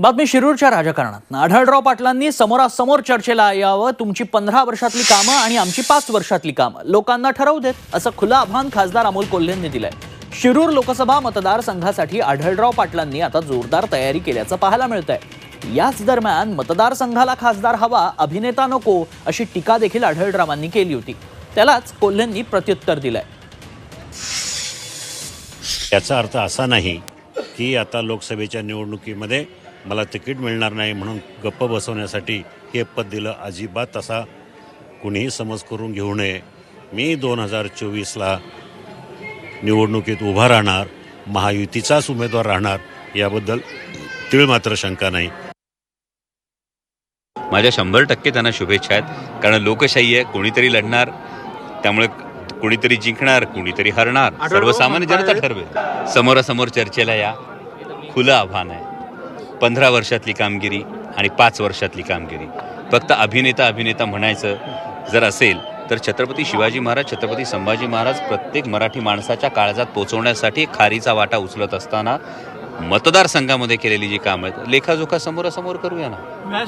बातमी शिरूरच्या राजकारणात आढळराव पाटलांनी समोरासमोर चर्चेला यावं तुमची पंधरा वर्षातली कामं आणि आमची पाच वर्षातली कामं. लोकांना ठरवू देत असं खुलं आव्हान खासदार अमोल कोल्हेंनी दिलंय. शिरूर लोकसभा मतदारसंघासाठी आढळराव पाटलांनी आता जोरदार तयारी केल्याचं पाहायला मिळत आहे याच दरम्यान मतदारसंघाला खासदार हवा अभिनेता नको अशी टीका देखील आढळरावांनी केली होती. त्यालाच कोल्हेंनी प्रत्युत्तर दिलंय. याचा अर्थ असा नाही की आता लोकसभेच्या निवडणुकीमध्ये मला तिकीट मिळणार नाही म्हणून गप्प बसवण्यासाठी हे पद दिलं अजिबात असा कुणीही समज करून घेऊ नये. मी दोन हजार चोवीसला निवडणुकीत उभा राहणार महायुतीचाच उमेदवार राहणार याबद्दल तीळ मात्र शंका नाही. माझ्या शंभर टक्के त्यांना शुभेच्छा आहेत. कारण लोकशाही आहे कोणीतरी लढणार त्यामुळे कोणीतरी जिंकणार कोणीतरी हरणार. सर्वसामान्य जनता ठरवेल. समोरासमोर चर्चेला या. खुलं आव्हान आहे. पंधरा वर्षातली कामगिरी आणि पाच वर्षातली कामगिरी. फक्त अभिनेता अभिनेता म्हणायचं जर असेल तर छत्रपती शिवाजी महाराज छत्रपती संभाजी महाराज प्रत्येक मराठी माणसाच्या काळजात पोचवण्यासाठी खारीचा वाटा उचलत असताना मतदारसंघामध्ये केलेली जी कामं आहेत लेखाजोखा समोरासमोर करूया ना.